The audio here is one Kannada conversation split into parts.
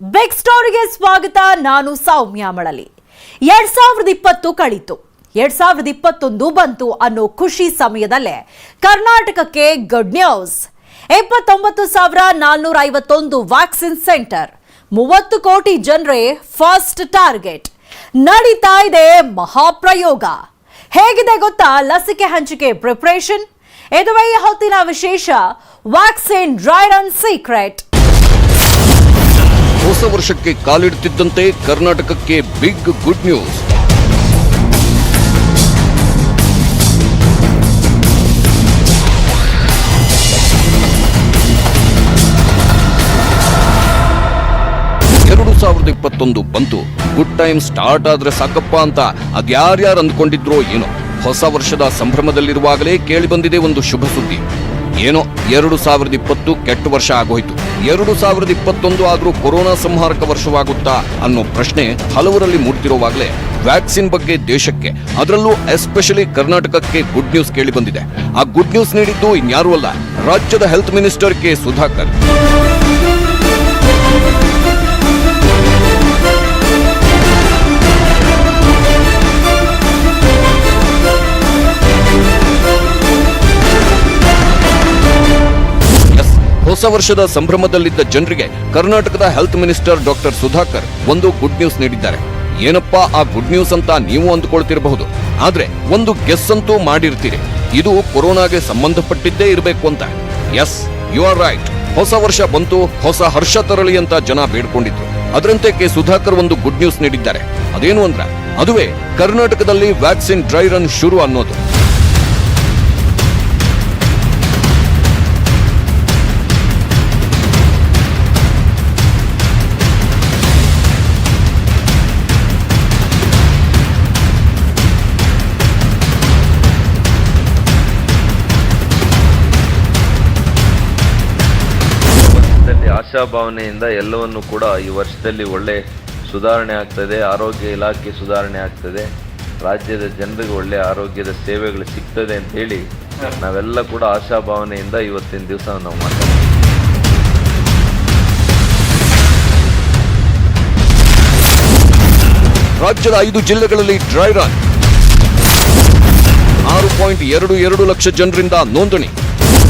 ಬಿಗ್ ಸ್ಟೋರಿಗೆ ಸ್ವಾಗತ, ನಾನು ಸೌಮ್ಯ ಮಳಲಿ. ಎರಡ್ ಸಾವಿರದ ಇಪ್ಪತ್ತು ಕಳೀತು. ಎರಡ್ ಸಾವಿರದ ಇಪ್ಪತ್ತೊಂದು ಬಂತು ಅನ್ನೋ ಖುಷಿ ಸಮಯದಲ್ಲೇ ಕರ್ನಾಟಕಕ್ಕೆ ಗುಡ್ ನ್ಯೂಸ್ ಎಪ್ಪತ್ತೊಂಬತ್ತು ಸಾವಿರ ನಾಲ್ನೂರ ಐವತ್ತೊಂದು ವ್ಯಾಕ್ಸಿನ್ ಸೆಂಟರ್ ಮೂವತ್ತು ಕೋಟಿ ಜನರೇ ಫಸ್ಟ್ ಟಾರ್ಗೆಟ್ ನಡೀತಾ ಇದೆ ಮಹಾಪ್ರಯೋಗ. ಹೇಗಿದೆ ಗೊತ್ತಾ ಲಸಿಕೆ ಹಂಚಿಕೆ ಪ್ರಿಪರೇಷನ್ ಇದುವೇ ಈ ಹೊತ್ತಿನ ವಿಶೇಷ ವ್ಯಾಕ್ಸಿನ್ ಡ್ರೈ ರನ್ ಸೀಕ್ರೆಟ್ ಹೊಸ ವರ್ಷಕ್ಕೆ ಕಾಲಿಡುತ್ತಿದ್ದಂತೆ ಕರ್ನಾಟಕಕ್ಕೆ ಬಿಗ್ ಗುಡ್ ನ್ಯೂಸ್. ಸಾವಿರದ ಇಪ್ಪತ್ತೊಂದು ಬಂತು. ಗುಡ್ ಟೈಮ್ ಸ್ಟಾರ್ಟ್ ಆದ್ರೆ ಸಾಕಪ್ಪ ಅಂತ ಅದ್ಯಾರ್ಯಾರು ಅಂದ್ಕೊಂಡಿದ್ರೋ ಏನೋ. ಹೊಸ ವರ್ಷದ ಸಂಭ್ರಮದಲ್ಲಿರುವಾಗಲೇ ಕೇಳಿಬಂದಿದೆ ಒಂದು ಶುಭ ಸುದ್ದಿ. ಏನೋ ಎರಡು ಸಾವಿರದ ಇಪ್ಪತ್ತು ಕೆಟ್ಟ ವರ್ಷ ಆಗೋಯ್ತು. ಎರಡು ಸಾವಿರದ ಇಪ್ಪತ್ತೊಂದು ಆದರೂ ಕೊರೋನಾ ಸಂಹಾರಕ ವರ್ಷವಾಗುತ್ತಾ ಅನ್ನೋ ಪ್ರಶ್ನೆ ಹಲವರಲ್ಲಿ ಮೂಡ್ತಿರುವಾಗಲೇ ವ್ಯಾಕ್ಸಿನ್ ಬಗ್ಗೆ ದೇಶಕ್ಕೆ, ಅದರಲ್ಲೂ ಎಸ್ಪೆಷಲಿ ಕರ್ನಾಟಕಕ್ಕೆ ಗುಡ್ ನ್ಯೂಸ್ ಕೇಳಿ ಬಂದಿದೆ. ಆ ಗುಡ್ ನ್ಯೂಸ್ ನೀಡಿದ್ದು ಇನ್ಯಾರೂ ಅಲ್ಲ, ರಾಜ್ಯದ ಹೆಲ್ತ್ ಮಿನಿಸ್ಟರ್ ಕೆ ಸುಧಾಕರ್. ಹೊಸ ವರ್ಷದ ಸಂಭ್ರಮದಲ್ಲಿದ್ದ ಜನರಿಗೆ ಕರ್ನಾಟಕದ ಹೆಲ್ತ್ ಮಿನಿಸ್ಟರ್ ಡಾಕ್ಟರ್ ಸುಧಾಕರ್ ಒಂದು ಗುಡ್ ನ್ಯೂಸ್ ನೀಡಿದ್ದಾರೆ. ಏನಪ್ಪಾ ಆ ಗುಡ್ ನ್ಯೂಸ್ ಅಂತ ನೀವು ಅಂದುಕೊಳ್ತಿರಬಹುದು. ಆದ್ರೆ ಒಂದು ಗೆಸ್ ಅಂತೂ ಮಾಡಿರ್ತೀರಿ. ಇದು ಕೊರೋನಾಗೆ ಸಂಬಂಧಪಟ್ಟಿದ್ದೇ ಇರಬೇಕು ಅಂತ. Yes, you are right. ಹೊಸ ವರ್ಷ ಬಂತು, ಹೊಸ ಹರ್ಷ ತರಲಿ ಅಂತ ಜನ ಬೇಡ್ಕೊಂಡಿದ್ರು. ಅದರಂತೆ ಕೆ ಸುಧಾಕರ್ ಒಂದು ಗುಡ್ ನ್ಯೂಸ್ ನೀಡಿದ್ದಾರೆ. ಅದೇನು ಅಂದ್ರ, ಅದುವೇ ಕರ್ನಾಟಕದಲ್ಲಿ ವ್ಯಾಕ್ಸಿನ್ ಡ್ರೈ ರನ್ ಶುರು ಅನ್ನೋದು. ಆಶಾಭಾವನೆಯಿಂದ ಎಲ್ಲವನ್ನು ಕೂಡ ಈ ವರ್ಷದಲ್ಲಿ ಒಳ್ಳೆ ಸುಧಾರಣೆ ಆಗ್ತದೆ, ಆರೋಗ್ಯ ಇಲಾಖೆ ಸುಧಾರಣೆ ಆಗ್ತದೆ, ರಾಜ್ಯದ ಜನರಿಗೆ ಒಳ್ಳೆ ಆರೋಗ್ಯದ ಸೇವೆಗಳು ಸಿಗ್ತದೆ ಅಂತ ಹೇಳಿ ನಾವೆಲ್ಲ ಕೂಡ ಆಶಾಭಾವನೆಯಿಂದ ಇವತ್ತಿನ ದಿವಸ ನಾವು ಮಾತಾಡ್ತೀವಿ ರಾಜ್ಯದ ಐದು ಜಿಲ್ಲೆಗಳಲ್ಲಿ ಡ್ರೈ ರನ್. ಆರು ಪಾಯಿಂಟ್ ಎರಡು ಎರಡು ಲಕ್ಷ ಜನರಿಂದ ನೋಂದಣಿ.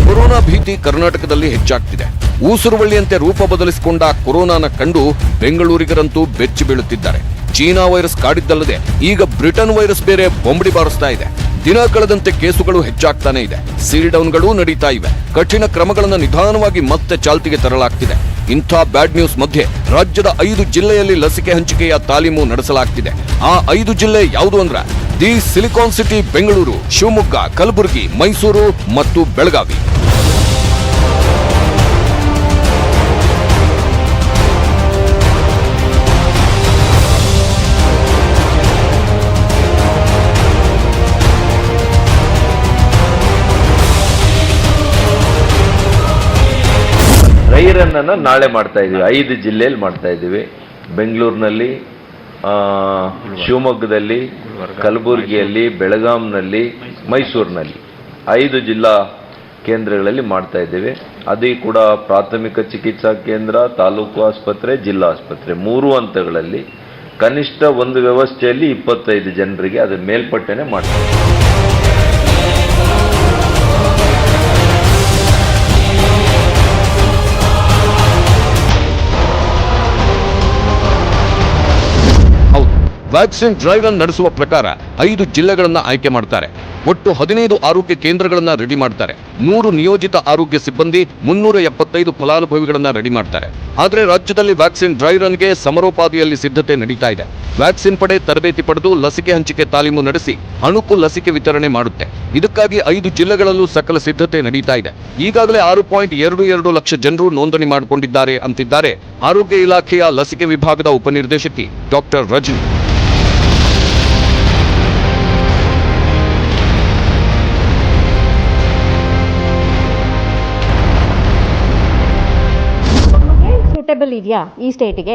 ಕೊರೋನಾ ಭೀತಿ ಕರ್ನಾಟಕದಲ್ಲಿ ಹೆಚ್ಚಾಗ್ತಿದೆ. ಊಸುರುವಳ್ಳಿಯಂತೆ ರೂಪ ಬದಲಿಸಿಕೊಂಡ ಕೊರೋನಾನ ಕಂಡು ಬೆಂಗಳೂರಿಗರಂತೂ ಬೆಚ್ಚಿ ಬೀಳುತ್ತಿದ್ದಾರೆ. ಚೀನಾ ವೈರಸ್ ಕಾಡಿದ್ದಲ್ಲದೆ ಈಗ ಬ್ರಿಟನ್ ವೈರಸ್ ಬೇರೆ ಬೊಂಬಡಿ ಬಾರಿಸ್ತಾ ಇದೆ. ದಿನ ಕಳೆದಂತೆ ಕೇಸುಗಳು ಹೆಚ್ಚಾಗ್ತಾನೆ ಇದೆ. ಸೀಲ್ ಡೌನ್ಗಳು ನಡೀತಾ ಇವೆ. ಕಠಿಣ ಕ್ರಮಗಳನ್ನು ನಿಧಾನವಾಗಿ ಮತ್ತೆ ಚಾಲ್ತಿಗೆ ತರಲಾಗ್ತಿದೆ. ಇಂಥ ಬ್ಯಾಡ್ ನ್ಯೂಸ್ ಮಧ್ಯೆ ರಾಜ್ಯದ ಐದು ಜಿಲ್ಲೆಯಲ್ಲಿ ಲಸಿಕೆ ಹಂಚಿಕೆಯ ತಾಲೀಮು ನಡೆಸಲಾಗ್ತಿದೆ. ಆ ಐದು ಜಿಲ್ಲೆ ಯಾವುದು ಅಂದ್ರೆ the silicon city, Bengaluru, Shivamogga, Kalaburagi, Mysuru ಮತ್ತು ಬೆಳಗಾವಿ. ರನ್ ನಾಳೆ ಮಾಡ್ತಾ ಇದ್ದೀವಿ ಐದು ಜಿಲ್ಲೆಯಲ್ಲಿ ಮಾಡ್ತಾ ಇದ್ದೀವಿ ಬೆಂಗಳೂರಿನಲ್ಲಿ ಶಿವಮೊಗ್ಗದಲ್ಲಿ, ಕಲಬುರಗಿಯಲ್ಲಿ, ಬೆಳಗಾಂನಲ್ಲಿ, ಮೈಸೂರಿನಲ್ಲಿ ಐದು ಜಿಲ್ಲಾ ಕೇಂದ್ರಗಳಲ್ಲಿ ಮಾಡ್ತಾ ಇದ್ದೇವೆ. ಅದೇ ಕೂಡ ಪ್ರಾಥಮಿಕ ಚಿಕಿತ್ಸಾ ಕೇಂದ್ರ, ತಾಲೂಕು ಆಸ್ಪತ್ರೆ, ಜಿಲ್ಲಾ ಆಸ್ಪತ್ರೆ ಮೂರು ಹಂತಗಳಲ್ಲಿ ಕನಿಷ್ಠ ಒಂದು ವ್ಯವಸ್ಥೆಯಲ್ಲಿ ಇಪ್ಪತ್ತೈದು ಜನರಿಗೆ ಅದರ ಮೇಲ್ಪಟ್ಟೆನೆ ಮಾಡ್ತಾರೆ ವ್ಯಾಕ್ಸಿನ್ ಡ್ರೈವ್ ರನ್ ನಡೆಸುವ ಪ್ರಕಾರ ಐದು ಜಿಲ್ಲೆಗಳನ್ನು ಆಯ್ಕೆ ಮಾಡ್ತಾರೆ. ಒಟ್ಟು ಹದಿನೈದು ಆರೋಗ್ಯ ಕೇಂದ್ರಗಳನ್ನ ರೆಡಿ ಮಾಡ್ತಾರೆ. ನೂರು ನಿಯೋಜಿತ ಆರೋಗ್ಯ ಸಿಬ್ಬಂದಿ, ಮುನ್ನೂರ ಎಪ್ಪತ್ತೈದು ಫಲಾನುಭವಿಗಳನ್ನ ರೆಡಿ ಮಾಡ್ತಾರೆ. ಆದರೆ ರಾಜ್ಯದಲ್ಲಿ ವ್ಯಾಕ್ಸಿನ್ ಡ್ರೈ ರನ್ಗೆ ಸಮರೋಪಾದಿಯಲ್ಲಿ ಸಿದ್ಧತೆ ನಡೀತಾ ಇದೆ. ವ್ಯಾಕ್ಸಿನ್ ಪಡೆ ತರಬೇತಿ ಪಡೆದು ಲಸಿಕೆ ಹಂಚಿಕೆ ತಾಲೀಮು ನಡೆಸಿ ಅಣುಕು ಲಸಿಕೆ ವಿತರಣೆ ಮಾಡುತ್ತೆ. ಇದಕ್ಕಾಗಿ ಐದು ಜಿಲ್ಲೆಗಳಲ್ಲೂ ಸಕಲ ಸಿದ್ಧತೆ ನಡೀತಾ ಇದೆ. ಈಗಾಗಲೇ ಆರು ಪಾಯಿಂಟ್ ಎರಡು ಎರಡು ಲಕ್ಷ ಜನರು ನೋಂದಣಿ ಮಾಡಿಕೊಂಡಿದ್ದಾರೆ ಅಂತಿದ್ದಾರೆ ಆರೋಗ್ಯ ಇಲಾಖೆಯ ಲಸಿಕೆ ವಿಭಾಗದ ಉಪನಿರ್ದೇಶಕಿ ಡಾಕ್ಟರ್ ರಜನಿ. ಸೂಟೇಬಲ್ ಇದೆಯಾ ಈ ಸ್ಟೇಟಿಗೆ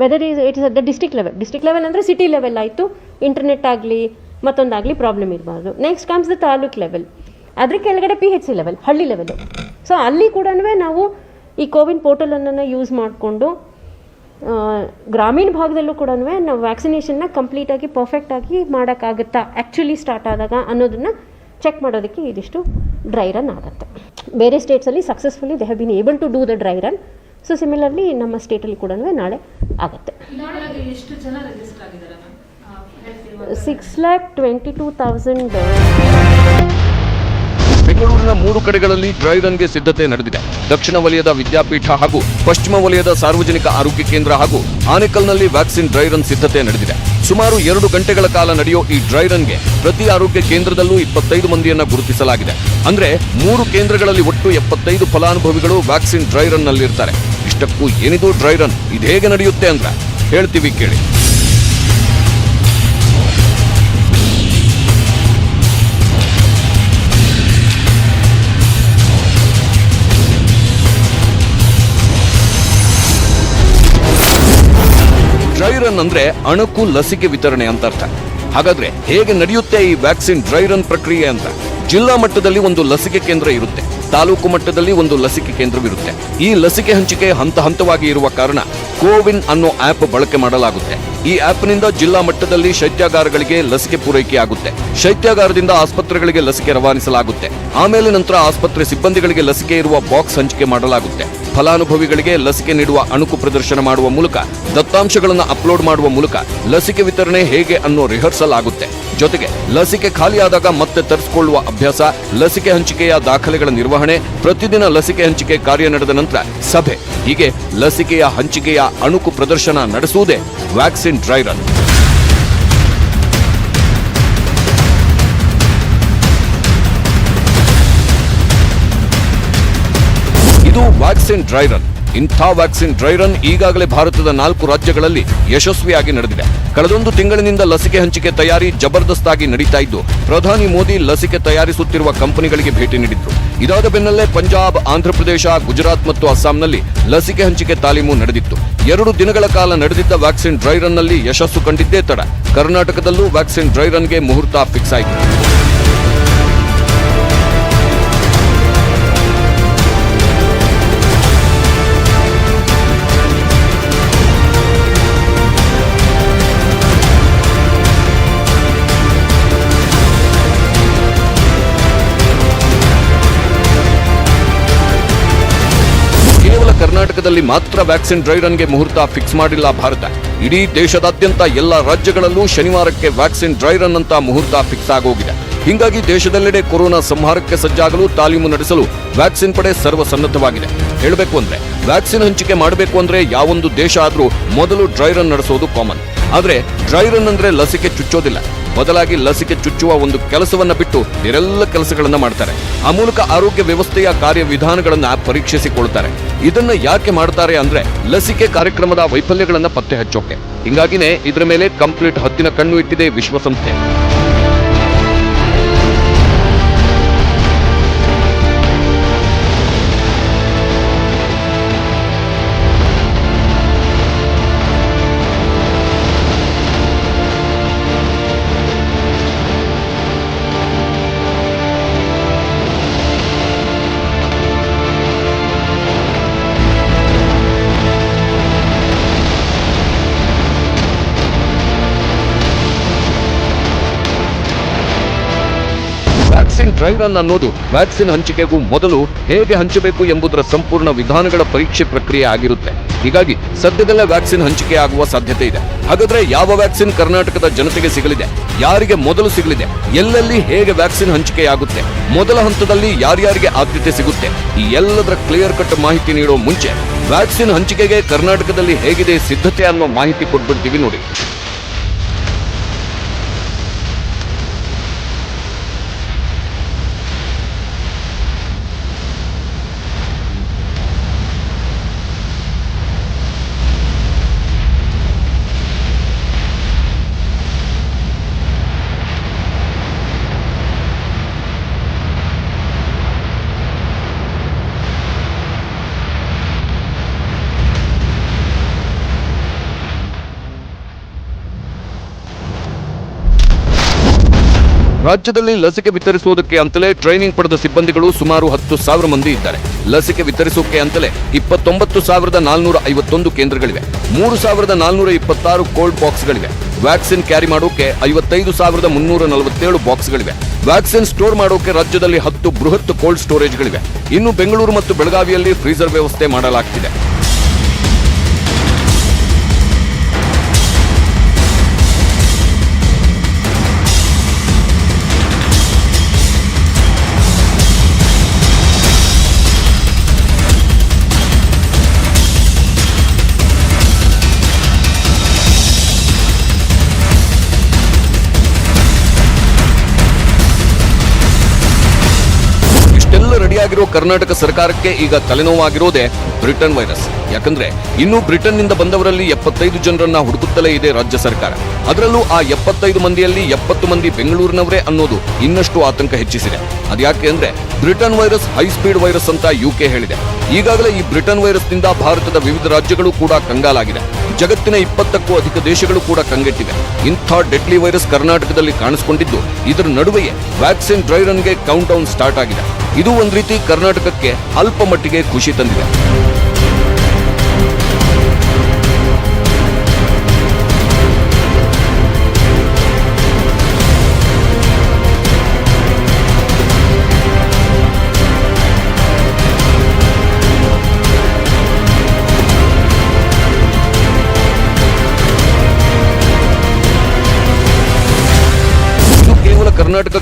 weather is it is at the district level district level ಅಂದರೆ ಸಿಟಿ ಲೆವೆಲ್ ಆಯಿತು. ಇಂಟರ್ನೆಟ್ ಆಗಲಿ, ಮತ್ತೊಂದಾಗಲಿ ಪ್ರಾಬ್ಲಮ್ ಇರಬಾರ್ದು. Next comes the taluk level ಅದ್ರ ಕೆಳಗಡೆ ಪಿ ಹೆಚ್ ಸಿ ಲೆವೆಲ್ ಹಳ್ಳಿ ಲೆವೆಲ್ ಸೊ ಅಲ್ಲಿ ಕೂಡ ನಾವು ಈ ಕೋವಿನ್ ಪೋರ್ಟಲನ್ನು ಯೂಸ್ ಮಾಡಿಕೊಂಡು ಗ್ರಾಮೀಣ ಭಾಗದಲ್ಲೂ ಕೂಡ ನಾವು ವ್ಯಾಕ್ಸಿನೇಷನ್ನ ಕಂಪ್ಲೀಟಾಗಿ ಪರ್ಫೆಕ್ಟಾಗಿ ಮಾಡೋಕ್ಕಾಗುತ್ತಾ ಆ್ಯಕ್ಚುಲಿ ಸ್ಟಾರ್ಟ್ ಆದಾಗ ಅನ್ನೋದನ್ನು ಚೆಕ್ ಮಾಡೋದಕ್ಕೆ ಇದಿಷ್ಟು ಡ್ರೈ ರನ್ ಆಗುತ್ತೆ. ಬೇರೆ ಸ್ಟೇಟ್ಸಲ್ಲಿ successfully they have been able to do the dry run so similarly ನಮ್ಮ ಸ್ಟೇಟಲ್ಲಿ ಕೂಡ ನಾಳೆ ಆಗುತ್ತೆ. Six lakh twenty two thousand ಬೆಂಗಳೂರಿನ ಮೂರು ಕಡೆಗಳಲ್ಲಿ ಡ್ರೈ ರನ್ಗೆ ಸಿದ್ಧತೆ ನಡೆದಿದೆ. ದಕ್ಷಿಣ ವಲಯದ ವಿದ್ಯಾಪೀಠ ಹಾಗೂ ಪಶ್ಚಿಮ ವಲಯದ ಸಾರ್ವಜನಿಕ ಆರೋಗ್ಯ ಕೇಂದ್ರ ಹಾಗೂ ಆನೇಕಲ್ನಲ್ಲಿ ವ್ಯಾಕ್ಸಿನ್ ಡ್ರೈ ರನ್ ಸಿದ್ಧತೆ ನಡೆದಿದೆ. ಸುಮಾರು ಎರಡು ಗಂಟೆಗಳ ಕಾಲ ನಡೆಯೋ ಈ ಡ್ರೈ ರನ್ಗೆ ಪ್ರತಿ ಆರೋಗ್ಯ ಕೇಂದ್ರದಲ್ಲೂ ಇಪ್ಪತ್ತೈದು ಮಂದಿಯನ್ನು ಗುರುತಿಸಲಾಗಿದೆ. ಅಂದ್ರೆ ಮೂರು ಕೇಂದ್ರಗಳಲ್ಲಿ ಒಟ್ಟು ಎಪ್ಪತ್ತೈದು ಫಲಾನುಭವಿಗಳು ವ್ಯಾಕ್ಸಿನ್ ಡ್ರೈ ರನ್ ನಲ್ಲಿರ್ತಾರೆ ಇಷ್ಟಕ್ಕೂ ಏನಿದು ಡ್ರೈ ರನ್? ಇದೇಗೆ ನಡೆಯುತ್ತೆ ಅಂದ್ರೆ? ಹೇಳ್ತೀವಿ ಕೇಳಿ. ರನ್ ಅಂದ್ರೆ ಅಣಕು ಲಸಿಕೆ ವಿತರಣೆ ಅಂತ ಅರ್ಥ. ಹಾಗಾದ್ರೆ ಹೇಗೆ ನಡೆಯುತ್ತೆ ಈ ವ್ಯಾಕ್ಸಿನ್ ಡ್ರೈ ರನ್ ಪ್ರಕ್ರಿಯೆ ಅಂತ? ಜಿಲ್ಲಾ ಮಟ್ಟದಲ್ಲಿ ಒಂದು ಲಸಿಕೆ ಕೇಂದ್ರ ಇರುತ್ತೆ. ತಾಲೂಕು ಮಟ್ಟದಲ್ಲಿ ಒಂದು ಲಸಿಕೆ ಕೇಂದ್ರವಿರುತ್ತೆ. ಈ ಲಸಿಕೆ ಹಂಚಿಕೆ ಹಂತ ಹಂತವಾಗಿ ಇರುವ ಕಾರಣ ಕೋವಿನ್ ಅನ್ನೋ ಆಪ್ ಬಳಕೆ ಮಾಡಲಾಗುತ್ತೆ. ಈ ಆಪ್ನಿಂದ ಜಿಲ್ಲಾ ಮಟ್ಟದಲ್ಲಿ ಶೈತ್ಯಾಗಾರಗಳಿಗೆ ಲಸಿಕೆ ಪೂರೈಕೆ ಆಗುತ್ತೆ ಶೈತ್ಯಾಗಾರದಿಂದ ಆಸ್ಪತ್ರೆಗಳಿಗೆ ಲಸಿಕೆ ರವಾನಿಸಲಾಗುತ್ತೆ. ಆಮೇಲೆ ನಂತರ ಆಸ್ಪತ್ರೆ ಸಿಬ್ಬಂದಿಗಳಿಗೆ ಲಸಿಕೆ ಇರುವ ಬಾಕ್ಸ್ ಹಂಚಿಕೆ ಮಾಡಲಾಗುತ್ತೆ. ಫಲಾನುಭವಿಗಳಿಗೆ ಲಸಿಕೆ ನೀಡುವ ಅಣುಕು ಪ್ರದರ್ಶನ ಮಾಡುವ ಮೂಲಕ, ದತ್ತಾಂಶಗಳನ್ನು ಅಪ್ಲೋಡ್ ಮಾಡುವ ಮೂಲಕ ಲಸಿಕೆ ವಿತರಣೆ ಹೇಗೆ ಅನ್ನೋ ರಿಹರ್ಸಲ್ ಆಗುತ್ತೆ ಜೊತೆಗೆ ಲಸಿಕೆ ಖಾಲಿಯಾದಾಗ ಮತ್ತೆ ತರಿಸಿಕೊಳ್ಳುವ ಅಭ್ಯಾಸ, ಲಸಿಕೆ ಹಂಚಿಕೆಯ ದಾಖಲೆಗಳ ನಿರ್ವಹಣೆ, ಪ್ರತಿದಿನ ಲಸಿಕೆ ಹಂಚಿಕೆ ಕಾರ್ಯ ನಡೆದ ನಂತರ ಸಭೆ. ಹೀಗೆ ಲಸಿಕೆಯ ಹಂಚಿಕೆಯ ಅಣುಕು ಪ್ರದರ್ಶನ ನಡೆಸುವುದೇ ವ್ಯಾಕ್ಸಿನ್ ಡ್ರೈ ರನ್ ಇದು ವ್ಯಾಕ್ಸಿನ್ ಡ್ರೈ ರನ್ ಇಂಥ ವ್ಯಾಕ್ಸಿನ್ ಡ್ರೈ ರನ್ ಈಗಾಗಲೇ ಭಾರತದ ನಾಲ್ಕು ರಾಜ್ಯಗಳಲ್ಲಿ ಯಶಸ್ವಿಯಾಗಿ ನಡೆದಿದೆ. ಕಳೆದೊಂದು ತಿಂಗಳಿನಿಂದ ಲಸಿಕೆ ಹಂಚಿಕೆ ತಯಾರಿ ಜಬರ್ದಸ್ತಾಗಿ ನಡೀತಾ ಇದ್ದು, ಪ್ರಧಾನಿ ಮೋದಿ ಲಸಿಕೆ ತಯಾರಿಸುತ್ತಿರುವ ಕಂಪನಿಗಳಿಗೆ ಭೇಟಿ ನೀಡಿದ್ರು. ಇದಾದ ಬೆನ್ನಲ್ಲೇ ಪಂಜಾಬ್, ಆಂಧ್ರಪ್ರದೇಶ, ಗುಜರಾತ್ ಮತ್ತು ಅಸ್ಸಾಂನಲ್ಲಿ ಲಸಿಕೆ ಹಂಚಿಕೆ ತಾಲೀಮು ನಡೆದಿತ್ತು. ಎರಡು ದಿನಗಳ ಕಾಲ ನಡೆದಿದ್ದ ವ್ಯಾಕ್ಸಿನ್ ಡ್ರೈ ರನ್ನಲ್ಲಿ ಯಶಸ್ಸು ಕಂಡಿದ್ದೇ ತಡ. ಕರ್ನಾಟಕದಲ್ಲೂ ವ್ಯಾಕ್ಸಿನ್ ಡ್ರೈ ರನ್ಗೆ ಮುಹೂರ್ತ ಫಿಕ್ಸ್ ಆಯಿತು. ಕರ್ನಾಟಕದಲ್ಲಿ ಮಾತ್ರ ವ್ಯಾಕ್ಸಿನ್ ಡ್ರೈ ರನ್ಗೆ ಮುಹೂರ್ತ ಫಿಕ್ಸ್ ಮಾಡಿಲ್ಲ ಭಾರತ. ಇಡೀ ದೇಶದಾದ್ಯಂತ ಎಲ್ಲ ರಾಜ್ಯಗಳಲ್ಲೂ ಶನಿವಾರಕ್ಕೆ ವ್ಯಾಕ್ಸಿನ್ ಡ್ರೈ ರನ್ ಅಂತ ಮುಹೂರ್ತ ಫಿಕ್ಸ್ ಆಗೋಗಿದೆ. ಹೀಗಾಗಿ ದೇಶದೆಲ್ಲೆಡೆ ಕೊರೋನಾ ಸಂಹಾರಕ್ಕೆ ಸಜ್ಜಾಗಲು ತಾಲೀಮು ನಡೆಸಲು ವ್ಯಾಕ್ಸಿನ್ ಪಡೆ ಸರ್ವಸನ್ನದ್ಧವಾಗಿದೆ. ಹೇಳಬೇಕು ಅಂದ್ರೆ, ವ್ಯಾಕ್ಸಿನ್ ಹಂಚಿಕೆ ಮಾಡಬೇಕು ಅಂದ್ರೆ ಯಾವೊಂದು ದೇಶ ಆದ್ರೂ ಮೊದಲು ಡ್ರೈ ರನ್ ನಡೆಸೋದು ಕಾಮನ್. ಆದ್ರೆ ಡ್ರೈ ರನ್ ಅಂದ್ರೆ ಲಸಿಕೆ ಚುಚ್ಚೋದಿಲ್ಲ. ಬದಲಾಗಿ ಲಸಿಕೆ ಚುಚ್ಚುವ ಒಂದು ಕೆಲಸವನ್ನ ಬಿಟ್ಟು ಬೇರೆಲ್ಲ ಕೆಲಸಗಳನ್ನ ಮಾಡ್ತಾರೆ. ಆ ಮೂಲಕ ಆರೋಗ್ಯ ವ್ಯವಸ್ಥೆಯ ಕಾರ್ಯವಿಧಾನಗಳನ್ನ ಪರೀಕ್ಷಿಸಿಕೊಳ್ತಾರೆ. ಇದನ್ನ ಯಾಕೆ ಮಾಡ್ತಾರೆ ಅಂದ್ರೆ ಲಸಿಕೆ ಕಾರ್ಯಕ್ರಮದ ವೈಫಲ್ಯಗಳನ್ನ ಪತ್ತೆ ಹಚ್ಚೋಕೆ ಹಿಂಗಾಗಿನೇ ಇದರ ಮೇಲೆ ಕಂಪ್ಲೀಟ್ ಹತ್ತಿನ ಕಣ್ಣು ಇಟ್ಟಿದೆ ವಿಶ್ವಸಂಸ್ಥೆ. ವ್ಯಾಕ್ಸಿನ್ ಡ್ರೈ ರನ್ ಅನ್ನೋದು ವ್ಯಾಕ್ಸಿನ್ ಹಂಚಿಕೆಗೂ ಮೊದಲು ಹೇಗೆ ಹಂಚಬೇಕು ಎಂಬುದರ ಸಂಪೂರ್ಣ ವಿಧಾನಗಳ ಪರೀಕ್ಷೆ ಪ್ರಕ್ರಿಯೆ ಆಗಿರುತ್ತೆ. ಹೀಗಾಗಿ ಸದ್ಯದಲ್ಲೇ ವ್ಯಾಕ್ಸಿನ್ ಹಂಚಿಕೆ ಆಗುವ ಸಾಧ್ಯತೆ ಇದೆ. ಹಾಗಾದ್ರೆ ಯಾವ ವ್ಯಾಕ್ಸಿನ್ ಕರ್ನಾಟಕದ ಜನತೆಗೆ ಸಿಗಲಿದೆ? ಯಾರಿಗೆ ಮೊದಲು ಸಿಗಲಿದೆ? ಎಲ್ಲೆಲ್ಲಿ ಹೇಗೆ ವ್ಯಾಕ್ಸಿನ್ ಹಂಚಿಕೆಯಾಗುತ್ತೆ? ಮೊದಲ ಹಂತದಲ್ಲಿ ಯಾರ್ಯಾರಿಗೆ ಆದ್ಯತೆ ಸಿಗುತ್ತೆ? ಈ ಎಲ್ಲದರ ಕ್ಲಿಯರ್ ಕಟ್ ಮಾಹಿತಿ ನೀಡೋ ಮುಂಚೆ ವ್ಯಾಕ್ಸಿನ್ ಹಂಚಿಕೆಗೆ ಕರ್ನಾಟಕದಲ್ಲಿ ಹೇಗಿದೆ ಸಿದ್ಧತೆ ಅನ್ನೋ ಮಾಹಿತಿ ಕೊಟ್ಬಿಡ್ತೀವಿ ನೋಡಿ. ರಾಜ್ಯದಲ್ಲಿ ಲಸಿಕೆ ವಿತರಿಸುವುದಕ್ಕೆ ಅಂತಲೇ ಟ್ರೈನಿಂಗ್ ಪಡೆದ ಸಿಬ್ಬಂದಿಗಳು ಸುಮಾರು ಹತ್ತು ಸಾವಿರ ಮಂದಿ ಇದ್ದಾರೆ. ಲಸಿಕೆ ವಿತರಿಸೋಕೆ ಅಂತಲೇ ಇಪ್ಪತ್ತೊಂಬತ್ತು ಸಾವಿರದ ನಾಲ್ನೂರ ಐವತ್ತೊಂದು ಕೇಂದ್ರಗಳಿವೆ. ಮೂರು ಸಾವಿರದ ನಾಲ್ನೂರ ಇಪ್ಪತ್ತಾರು ಕೋಲ್ಡ್ ಬಾಕ್ಸ್ಗಳಿವೆ. ವ್ಯಾಕ್ಸಿನ್ ಕ್ಯಾರಿ ಮಾಡೋಕೆ ಐವತ್ತೈದು ಸಾವಿರದ ಮುನ್ನೂರ ನಲವತ್ತೇಳು ಬಾಕ್ಸ್ಗಳಿವೆ. ವ್ಯಾಕ್ಸಿನ್ ಸ್ಟೋರ್ ಮಾಡೋಕೆ ರಾಜ್ಯದಲ್ಲಿ ಹತ್ತು ಬೃಹತ್ ಕೋಲ್ಡ್ ಸ್ಟೋರೇಜ್ಗಳಿವೆ. ಇನ್ನು ಬೆಂಗಳೂರು ಮತ್ತು ಬೆಳಗಾವಿಯಲ್ಲಿ ಫ್ರೀಜರ್ ವ್ಯವಸ್ಥೆ ಮಾಡಲಾಗ್ತಿದೆ. ರೆಡಿಯಾಗಿರೋ ಕರ್ನಾಟಕ ಸರ್ಕಾರಕ್ಕೆ ಈಗ ತಲೆನೋವಾಗಿರೋದೇ ಬ್ರಿಟನ್ ವೈರಸ್. ಯಾಕಂದ್ರೆ ಇನ್ನು ಬ್ರಿಟನ್ನಿಂದ ಬಂದವರಲ್ಲಿ ಎಪ್ಪತ್ತೈದು ಜನರನ್ನ ಹುಡುಕುತ್ತಲೇ ಇದೆ ರಾಜ್ಯ ಸರ್ಕಾರ. ಅದರಲ್ಲೂ ಆ ಎಪ್ಪತ್ತೈದು ಮಂದಿಯಲ್ಲಿ ಎಪ್ಪತ್ತು ಮಂದಿ ಬೆಂಗಳೂರಿನವರೇ ಅನ್ನೋದು ಇನ್ನಷ್ಟು ಆತಂಕ ಹೆಚ್ಚಿಸಿದೆ. ಅದ್ಯಾಕೆ ಅಂದ್ರೆ Britain virus, high speed virus ಅಂತ ಯುಕೆ ಹೇಳಿದೆ. ಈಗಾಗಲೇ ಈ ಬ್ರಿಟನ್ ವೈರಸ್ನಿಂದ ಭಾರತದ ವಿವಿಧ ರಾಜ್ಯಗಳು ಕೂಡ ಕಂಗಾಲಾಗಿದೆ. ಜಗತ್ತಿನ ಇಪ್ಪತ್ತಕ್ಕೂ ಅಧಿಕ ದೇಶಗಳು ಕೂಡ ಕಂಗೆಟ್ಟಿವೆ. ಇಂಥ ಡೆಡ್ಲಿ ವೈರಸ್ ಕರ್ನಾಟಕದಲ್ಲಿ ಕಾಣಿಸಿಕೊಂಡಿದ್ದು, ಇದರ ನಡುವೆಯೇ ವ್ಯಾಕ್ಸಿನ್ ಡ್ರೈ ರನ್ಗೆ ಕೌಂಟ್ ಡೌನ್ ಸ್ಟಾರ್ಟ್ ಆಗಿದೆ. ಇದು ಒಂದು ರೀತಿ ಕರ್ನಾಟಕಕ್ಕೆ ಅಲ್ಪ ಮಟ್ಟಿಗೆ ಖುಷಿ ತಂದಿದೆ.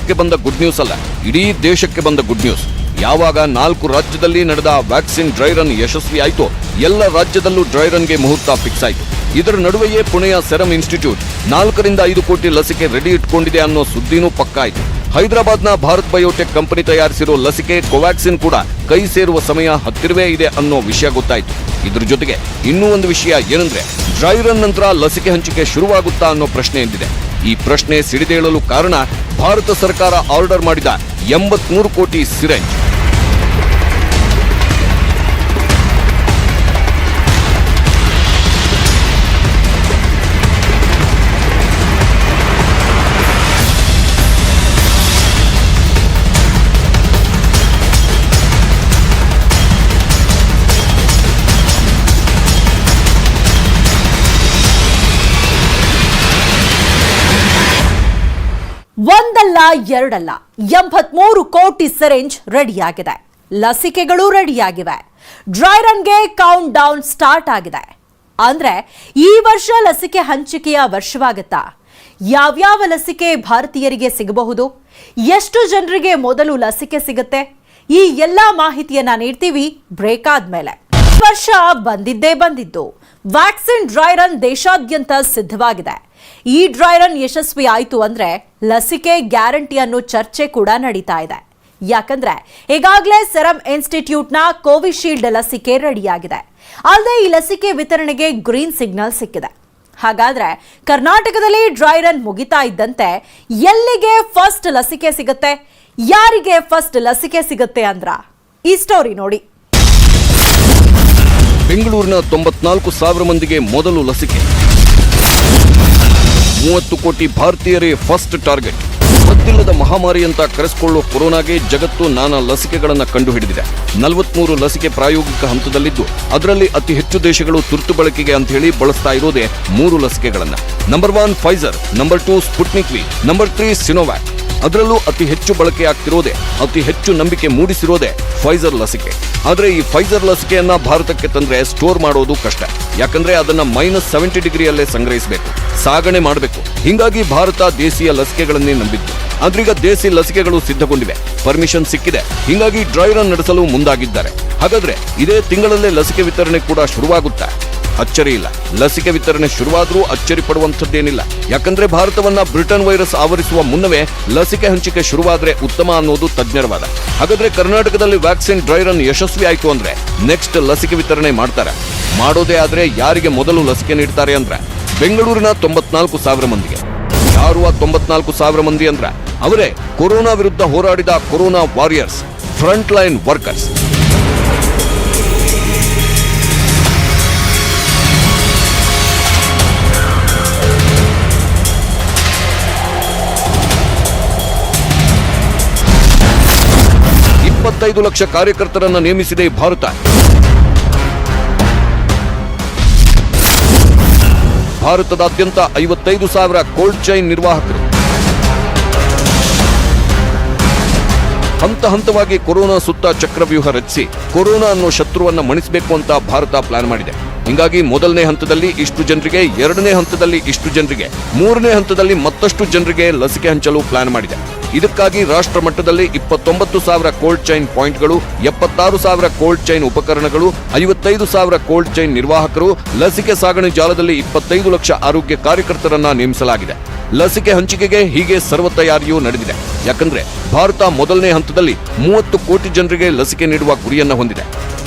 ಕರ್ನಾಟಕಕ್ಕೆ ಬಂದ ಗುಡ್ ನ್ಯೂಸ್ ಅಲ್ಲ, ಇಡೀ ದೇಶಕ್ಕೆ ಬಂದ ಗುಡ್ ನ್ಯೂಸ್ ಯಾವಾಗ ನಾಲ್ಕು ರಾಜ್ಯದಲ್ಲಿ ನಡೆದ ವ್ಯಾಕ್ಸಿನ್ ಡ್ರೈ ರನ್ ಯಶಸ್ವಿ ಆಯಿತು, ಎಲ್ಲ ರಾಜ್ಯದಲ್ಲೂ ಡ್ರೈ ರನ್ಗೆ ಮುಹೂರ್ತ ಫಿಕ್ಸ್ ಆಯಿತು. ಇದರ ನಡುವೆಯೇ ಪುಣೆಯ ಸೆರಮ್ ಇನ್ಸ್ಟಿಟ್ಯೂಟ್ ನಾಲ್ಕರಿಂದ ಐದು ಕೋಟಿ ಲಸಿಕೆ ರೆಡಿ ಇಟ್ಕೊಂಡಿದೆ ಅನ್ನೋ ಸುದ್ದಿನೂ ಪಕ್ಕ ಆಯಿತು. ಹೈದರಾಬಾದ್ನ ಭಾರತ್ ಬಯೋಟೆಕ್ ಕಂಪನಿ ತಯಾರಿಸಿರೋ ಲಸಿಕೆ ಕೋವ್ಯಾಕ್ಸಿನ್ ಕೂಡ ಕೈ ಸೇರುವ ಸಮಯ ಹತ್ತಿರವೇ ಇದೆ ಅನ್ನೋ ವಿಷಯ ಗೊತ್ತಾಯಿತು. ಇದ್ರ ಜೊತೆಗೆ ಇನ್ನೂ ಒಂದು ವಿಷಯ ಏನಂದ್ರೆ ಡ್ರೈ ರನ್ ನಂತರ ಲಸಿಕೆ ಹಂಚಿಕೆ ಶುರುವಾಗುತ್ತಾ ಅನ್ನೋ ಪ್ರಶ್ನೆ ಎದ್ದಿದೆ ಈ ಪ್ರಶ್ನೆ ಸಿಡಿದೇಳಲು ಕಾರಣ ಭಾರತ ಸರ್ಕಾರ ಆರ್ಡರ್ ಮಾಡಿದ ಎಂಬತ್ಮೂರು ಕೋಟಿ ಸಿರೆಂಜ್. ಎರಡಲ್ಲ. ಎಂಬತ್ಮೂರು ಕೋಟಿ ಸಿರಿಂಜ್ ರೆಡಿಯಾಗಿದೆ ಲಸಿಕೆಗಳು ರೆಡಿಯಾಗಿವೆ ಡ್ರೈ ರನ್ಗೆ ಕೌಂಟ್ ಡೌನ್ ಸ್ಟಾರ್ಟ್ ಆಗಿದೆ. ಅಂದ್ರೆ ಈ ವರ್ಷ ಲಸಿಕೆ ಹಂಚಿಕೆಯ ವರ್ಷವಾಗತ್ತಾ? ಯಾವ್ಯಾವ ಲಸಿಕೆ ಭಾರತೀಯರಿಗೆ ಸಿಗಬಹುದು? ಎಷ್ಟು ಜನರಿಗೆ ಮೊದಲು ಲಸಿಕೆ ಸಿಗುತ್ತೆ? ಈ ಎಲ್ಲಾ ಮಾಹಿತಿಯನ್ನ ನೀಡ್ತೀವಿ ಬ್ರೇಕ್ ಆದ್ಮೇಲೆ. ವರ್ಷ ಬಂದಿದ್ದೇ ಬಂದಿದ್ದು. ವ್ಯಾಕ್ಸಿನ್ ಡ್ರೈ ರನ್ ದೇಶಾದ್ಯಂತ ಸಿದ್ಧವಾಗಿದೆ. ಈ ಡ್ರೈ ರನ್ ಯಶಸ್ವಿ ಆಯಿತು ಅಂದ್ರೆ ಲಸಿಕೆ ಗ್ಯಾರಂಟಿ ಅನ್ನೋ ಚರ್ಚೆ ಕೂಡ ನಡೀತಾ ಇದೆ. ಯಾಕಂದ್ರೆ ಈಗಾಗಲೇ ಸೆರಮ್ ಇನ್ಸ್ಟಿಟ್ಯೂಟ್ನ ಕೋವಿಶೀಲ್ಡ್ ಲಸಿಕೆ ರೆಡಿಯಾಗಿದೆ. ಅಲ್ಲದೆ ಈ ಲಸಿಕೆ ವಿತರಣೆಗೆ ಗ್ರೀನ್ ಸಿಗ್ನಲ್ ಸಿಕ್ಕಿದೆ. ಹಾಗಾದ್ರೆ ಕರ್ನಾಟಕದಲ್ಲಿ ಡ್ರೈ ರನ್ ಮುಗಿತಾ ಇದ್ದಂತೆ ಎಲ್ಲಿಗೆ ಫಸ್ಟ್ ಲಸಿಕೆ ಸಿಗುತ್ತೆ? ಯಾರಿಗೆ ಫಸ್ಟ್ ಲಸಿಕೆ ಸಿಗುತ್ತೆ ಅಂದ್ರ? ಈ ಸ್ಟೋರಿ ನೋಡಿ. ಬೆಂಗಳೂರಿನ ತೊಂಬತ್ನಾಲ್ಕು ಸಾವಿರ ಮಂದಿಗೆ ಮೊದಲು ಲಸಿಕೆ. ಮೂವತ್ತು ಕೋಟಿ ಭಾರತೀಯರೇ ಫಸ್ಟ್ ಟಾರ್ಗೆಟ್. ಗೊತ್ತಿಲ್ಲದ ಮಹಾಮಾರಿ ಅಂತ ಕರೆಸಿಕೊಳ್ಳುವ ಕೊರೋನಾಗೆ ಜಗತ್ತು ನಾನಾ ಲಸಿಕೆಗಳನ್ನು ಕಂಡುಹಿಡಿದಿದೆ. ನಲವತ್ಮೂರು ಲಸಿಕೆ ಪ್ರಾಯೋಗಿಕ ಹಂತದಲ್ಲಿದ್ದು, ಅದರಲ್ಲಿ ಅತಿ ಹೆಚ್ಚು ದೇಶಗಳು ತುರ್ತು ಬಳಕೆಗೆ ಅಂತ ಹೇಳಿ ಬಳಸ್ತಾ ಇರೋದೇ ಮೂರು ಲಸಿಕೆಗಳನ್ನ. Number one Pfizer number two Sputnik V number three Sinovac ಅದರಲ್ಲೂ ಅತಿ ಹೆಚ್ಚು ಬಳಕೆ ಆಗ್ತಿರೋದೆ, ಅತಿ ಹೆಚ್ಚು ನಂಬಿಕೆ ಮೂಡಿಸಿರೋದೇ ಫೈಜರ್ ಲಸಿಕೆ. ಆದರೆ ಈ ಫೈಜರ್ ಲಸಿಕೆಯನ್ನ ಭಾರತಕ್ಕೆ ತಂದ್ರೆ ಸ್ಟೋರ್ ಮಾಡೋದು ಕಷ್ಟ. ಯಾಕಂದ್ರೆ ಅದನ್ನ ಮೈನಸ್ ಸೆವೆಂಟಿ ಡಿಗ್ರಿಯಲ್ಲೇ ಸಂಗ್ರಹಿಸಬೇಕು. ಸಾಗಣೆ ಮಾಡಬೇಕು. ಹಿಂಗಾಗಿ ಭಾರತ ದೇಶೀಯ ಲಸಿಕೆಗಳನ್ನೇ ನಂಬಿತ್ತು ಆದ್ರೀಗ ದೇಸಿ ಲಸಿಕೆಗಳು ಸಿದ್ಧಗೊಂಡಿವೆ. ಪರ್ಮಿಷನ್ ಸಿಕ್ಕಿದೆ. ಹಿಂಗಾಗಿ ಡ್ರೈ ರನ್ ನಡೆಸಲು ಮುಂದಾಗಿದ್ದಾರೆ. ಹಾಗಾದ್ರೆ ಇದೇ ತಿಂಗಳಲ್ಲೇ ಲಸಿಕೆ ವಿತರಣೆ ಕೂಡ ಶುರುವಾಗುತ್ತೆ? ಅಚ್ಚರಿ ಇಲ್ಲ. ಲಸಿಕೆ ವಿತರಣೆ ಶುರುವಾದರೂ ಅಚ್ಚರಿ ಪಡುವಂಥದ್ದೇನಿಲ್ಲ. ಯಾಕಂದ್ರೆ ಭಾರತವನ್ನ ಬ್ರಿಟನ್ ವೈರಸ್ ಆವರಿಸುವ ಮುನ್ನವೇ ಲಸಿಕೆ ಹಂಚಿಕೆ ಶುರುವಾದ್ರೆ ಉತ್ತಮ ಅನ್ನೋದು ತಜ್ಞರ ವಾದ ಹಾಗಾದ್ರೆ ಕರ್ನಾಟಕದಲ್ಲಿ ವ್ಯಾಕ್ಸಿನ್ ಡ್ರೈ ರನ್ ಯಶಸ್ವಿ ಆಯ್ತು ಅಂದ್ರೆ ನೆಕ್ಸ್ಟ್ ಲಸಿಕೆ ವಿತರಣೆ ಮಾಡ್ತಾರೆ? ಮಾಡೋದೇ ಆದ್ರೆ ಯಾರಿಗೆ ಮೊದಲು ಲಸಿಕೆ ನೀಡ್ತಾರೆ ಅಂದ್ರೆ? ಬೆಂಗಳೂರಿನ ತೊಂಬತ್ನಾಲ್ಕು ಸಾವಿರ ಮಂದಿಗೆ. ಯಾರು ಆ ತೊಂಬತ್ನಾಲ್ಕು ಸಾವಿರ ಮಂದಿ ಅಂದ್ರೆ? ಅವರೇ ಕೊರೋನಾ ವಿರುದ್ಧ ಹೋರಾಡಿದ corona warriors front line workers. ಇಪ್ಪತ್ತೈದು ಲಕ್ಷ ಕಾರ್ಯಕರ್ತರನ್ನು ನೇಮಿಸಿದೆ ಭಾರತ. ಭಾರತದಾದ್ಯಂತ ಐವತ್ತೈದು ಸಾವಿರ ಕೋಲ್ಡ್ ಚೈನ್ ನಿರ್ವಾಹಕರು. ಹಂತ ಹಂತವಾಗಿ ಕೊರೋನಾ ಸುತ್ತ ಚಕ್ರವ್ಯೂಹ ರಚಿಸಿ, ಕೊರೋನಾ ಅನ್ನೋ ಶತ್ರುವನ್ನ ಮಣಿಸಬೇಕು ಅಂತ ಭಾರತ ಪ್ಲಾನ್ ಮಾಡಿದೆ. ಹಿಂಗಾಗಿ ಮೊದಲನೇ ಹಂತದಲ್ಲಿ ಇಷ್ಟು ಜನರಿಗೆ, ಎರಡನೇ ಹಂತದಲ್ಲಿ ಇಷ್ಟು ಜನರಿಗೆ, ಮೂರನೇ ಹಂತದಲ್ಲಿ ಮತ್ತಷ್ಟು ಜನರಿಗೆ ಲಸಿಕೆ ಹಂಚಲು ಪ್ಲಾನ್ ಮಾಡಿದೆ. ಇದಕ್ಕಾಗಿ ರಾಷ್ಟ್ರ ಮಟ್ಟದಲ್ಲಿ ಇಪ್ಪತ್ತೊಂಬತ್ತು ಸಾವಿರ ಕೋಲ್ಡ್ ಚೈನ್ ಪಾಯಿಂಟ್ಗಳು ಎಪ್ಪತ್ತಾರು ಸಾವಿರ ಕೋಲ್ಡ್ ಚೈನ್ ಉಪಕರಣಗಳು, ಐವತ್ತೈದು ಸಾವಿರ ಕೋಲ್ಡ್ ಚೈನ್ ನಿರ್ವಾಹಕರು, ಲಸಿಕೆ ಸಾಗಣೆ ಜಾಲದಲ್ಲಿ ಇಪ್ಪತ್ತೈದು ಲಕ್ಷ ಆರೋಗ್ಯ ಕಾರ್ಯಕರ್ತರನ್ನ ನೇಮಿಸಲಾಗಿದೆ. ಲಸಿಕೆ ಹಂಚಿಕೆಗೆ ಹೀಗೆ ಸರ್ವ ತಯಾರಿಯೂ ನಡೆದಿದೆ. ಯಾಕಂದ್ರೆ ಭಾರತ ಮೊದಲನೇ ಹಂತದಲ್ಲಿ ಮೂವತ್ತು ಕೋಟಿ ಜನರಿಗೆ ಲಸಿಕೆ ನೀಡುವ ಗುರಿಯನ್ನ ಹೊಂದಿದೆ.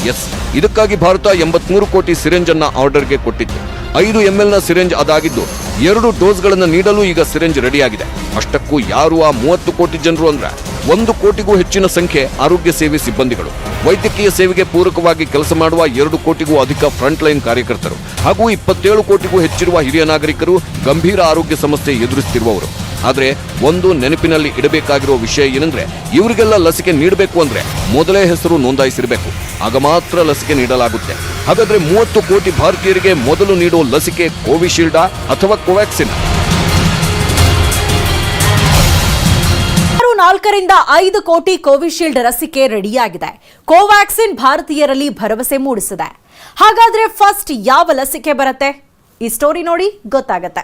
ಎಸ್, ಇದಕ್ಕಾಗಿ ಭಾರತ ಎಂಬತ್ಮೂರು ಕೋಟಿ ಸಿರೆಂಜ್ ಅನ್ನ ಆರ್ಡರ್ಗೆ ಕೊಟ್ಟಿತ್ತು. ಐದು ನ ಸಿರೆಂಜ್ ಅದಾಗಿದ್ದು, ಎರಡು ಡೋಸ್ಗಳನ್ನು ನೀಡಲು ಈಗ ಸಿರೆಂಜ್ ರೆಡಿಯಾಗಿದೆ. ಅಷ್ಟಕ್ಕೂ ಯಾರು ಆ ಮೂವತ್ತು ಕೋಟಿ ಜನರು ಅಂದ್ರೆ? ಒಂದು ಕೋಟಿಗೂ ಹೆಚ್ಚಿನ ಸಂಖ್ಯೆ ಆರೋಗ್ಯ ಸೇವೆ ಸಿಬ್ಬಂದಿಗಳು. ವೈದ್ಯಕೀಯ ಸೇವೆಗೆ ಪೂರಕವಾಗಿ ಕೆಲಸ ಮಾಡುವ ಎರಡು ಕೋಟಿಗೂ ಅಧಿಕ ಫ್ರಂಟ್ ಲೈನ್ ಕಾರ್ಯಕರ್ತರು ಹಾಗೂ ಇಪ್ಪತ್ತೇಳು ಕೋಟಿಗೂ ಹೆಚ್ಚಿರುವ ಹಿರಿಯ ನಾಗರಿಕರು ಗಂಭೀರ ಆರೋಗ್ಯ ಸಮಸ್ಯೆ ಎದುರಿಸುತ್ತಿರುವವರು. ಆದರೆ ಒಂದು ನೆನಪಿನಲ್ಲಿ ಇಡಬೇಕಾಗಿರೋ ವಿಷಯ ಏನಂದ್ರೆ, ಇವರಿಗೆಲ್ಲ ಲಸಿಕೆ ನೀಡಬೇಕು ಅಂದ್ರೆ ಮೊದಲೇ ಹೆಸರು ನೋಂದಾಯಿಸಿರಬೇಕು. ಆಗ ಮಾತ್ರ ಲಸಿಕೆ ನೀಡಲಾಗುತ್ತೆ. ಹಾಗಾದ್ರೆ ಮೂವತ್ತು ಕೋಟಿ ಭಾರತೀಯರಿಗೆ ಮೊದಲು ನೀಡೋ ಲಸಿಕೆ ಕೋವಿಶೀಲ್ಡಾ ಅಥವಾ ಕೋವ್ಯಾಕ್ಸಿನ್? ನಾಲ್ಕರಿಂದ ಐದು ಕೋಟಿ ಕೋವಿಶೀಲ್ಡ್ ಲಸಿಕೆ ರೆಡಿಯಾಗಿದೆ. ಕೋವ್ಯಾಕ್ಸಿನ್ ಭಾರತೀಯರಲ್ಲಿ ಭರವಸೆ ಮೂಡಿಸಿದೆ. ಹಾಗಾದ್ರೆ ಫಸ್ಟ್ ಯಾವ ಲಸಿಕೆ ಬರುತ್ತೆ? ಈ ಸ್ಟೋರಿ ನೋಡಿ ಗೊತ್ತಾಗತ್ತೆ.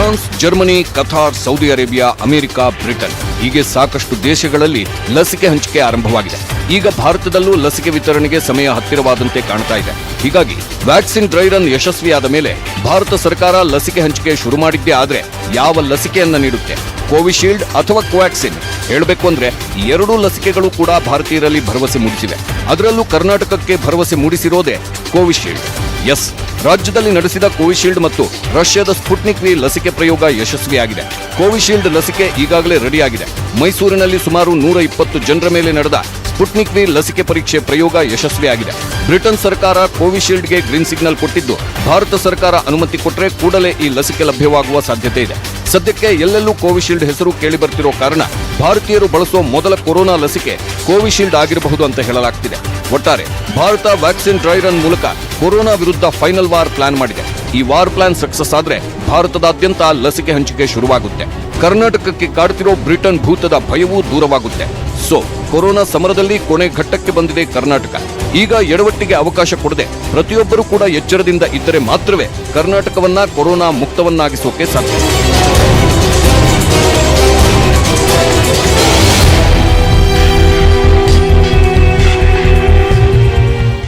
France, Germany Qatar Saudi Arabia, America, Britain. ಹೀಗೆ ಸಾಕಷ್ಟು ದೇಶಗಳಲ್ಲಿ ಲಸಿಕೆ ಹಂಚಿಕೆ ಆರಂಭವಾಗಿದೆ. ಈಗ ಭಾರತದಲ್ಲೂ ಲಸಿಕೆ ವಿತರಣೆಗೆ ಸಮಯ ಹತ್ತಿರವಾದಂತೆ ಕಾಣ್ತಾ ಇದೆ. ಹೀಗಾಗಿ ವ್ಯಾಕ್ಸಿನ್ ಡ್ರೈ ರನ್ ಯಶಸ್ವಿಯಾದ ಮೇಲೆ ಭಾರತ ಸರ್ಕಾರ ಲಸಿಕೆ ಹಂಚಿಕೆ ಶುರು ಮಾಡಿದ್ದೇ ಆದರೆ ಯಾವ ಲಸಿಕೆಯನ್ನ ನೀಡುತ್ತೆ? ಕೋವಿಶೀಲ್ಡ್ ಅಥವಾ ಕೋವ್ಯಾಕ್ಸಿನ್? ಹೇಳಬೇಕು ಅಂದ್ರೆ ಎರಡೂ ಲಸಿಕೆಗಳು ಕೂಡ ಭಾರತೀಯರಲ್ಲಿ ಭರವಸೆ ಮೂಡಿಸಿವೆ. ಅದರಲ್ಲೂ ಕರ್ನಾಟಕಕ್ಕೆ ಭರವಸೆ ಮೂಡಿಸಿರೋದೇ ಕೋವಿಶೀಲ್ಡ್. ಎಸ್. ರಾಜ್ಯದಲ್ಲಿ ನಡೆಸಿದ ಕೋವಿಶೀಲ್ಡ್ ಮತ್ತು ರಷ್ಯಾದ ಸ್ಪುಟ್ನಿಕ್ ವಿ ಲಸಿಕೆ ಪ್ರಯೋಗ ಯಶಸ್ವಿಯಾಗಿದೆ. ಕೋವಿಶೀಲ್ಡ್ ಲಸಿಕೆ ಈಗಾಗಲೇ ರೆಡಿಯಾಗಿದೆ. ಮೈಸೂರಿನಲ್ಲಿ ಸುಮಾರು ನೂರ ಇಪ್ಪತ್ತು ಜನರ ಮೇಲೆ ನಡೆದ ಸ್ಪುಟ್ನಿಕ್ ವಿ ಲಸಿಕೆ ಪರೀಕ್ಷೆ ಪ್ರಯೋಗ ಯಶಸ್ವಿಯಾಗಿದೆ. ಬ್ರಿಟನ್ ಸರ್ಕಾರ ಕೋವಿಶೀಲ್ಡ್ಗೆ ಗ್ರೀನ್ ಸಿಗ್ನಲ್ ಕೊಟ್ಟಿದ್ದು, ಭಾರತ ಸರ್ಕಾರ ಅನುಮತಿ ಕೊಟ್ಟರೆ ಕೂಡಲೇ ಈ ಲಸಿಕೆ ಲಭ್ಯವಾಗುವ ಸಾಧ್ಯತೆ ಇದೆ. ಸದ್ಯಕ್ಕೆ ಎಲ್ಲೆಲ್ಲೂ ಕೋವಿಶೀಲ್ಡ್ ಹೆಸರು ಕೇಳಿ ಬರ್ತಿರೋ ಕಾರಣ ಭಾರತೀಯರು ಬಳಸುವ ಮೊದಲ ಕೊರೋನಾ ಲಸಿಕೆ ಕೋವಿಶೀಲ್ಡ್ ಆಗಿರಬಹುದು ಅಂತ ಹೇಳಲಾಗ್ತಿದೆ. ಒಟ್ಟಾರೆ, ಭಾರತ ವ್ಯಾಕ್ಸಿನ್ ಡ್ರೈ ರನ್ ಮೂಲಕ ಕೊರೋನಾ ವಿರುದ್ಧ ಫೈನಲ್ ವಾರ್ ಪ್ಲಾನ್ ಮಾಡಿದೆ. ಈ ವಾರ್ ಪ್ಲಾನ್ ಸಕ್ಸಸ್ ಆದ್ರೆ ಭಾರತದಾದ್ಯಂತ ಲಸಿಕೆ ಹಂಚಿಕೆ ಶುರುವಾಗುತ್ತೆ. ಕರ್ನಾಟಕಕ್ಕೆ ಕಾಡ್ತಿರೋ ಬ್ರಿಟನ್ ಭೂತದ ಭಯವೂ ದೂರವಾಗುತ್ತೆ. ಸೊ ಕೊರೋನಾ ಸಮರದಲ್ಲಿ ಕೊನೆ ಘಟ್ಟಕ್ಕೆ ಬಂದಿದೆ ಕರ್ನಾಟಕ. ಈಗ ಎಡವಟ್ಟಿಗೆ ಅವಕಾಶ ಕೊಡದೆ ಪ್ರತಿಯೊಬ್ಬರೂ ಕೂಡ ಎಚ್ಚರದಿಂದ ಇದ್ದರೆ ಮಾತ್ರವೇ ಕರ್ನಾಟಕವನ್ನ ಕೊರೋನಾ ಮುಕ್ತವನ್ನಾಗಿಸೋಕೆ ಸಾಧ್ಯ.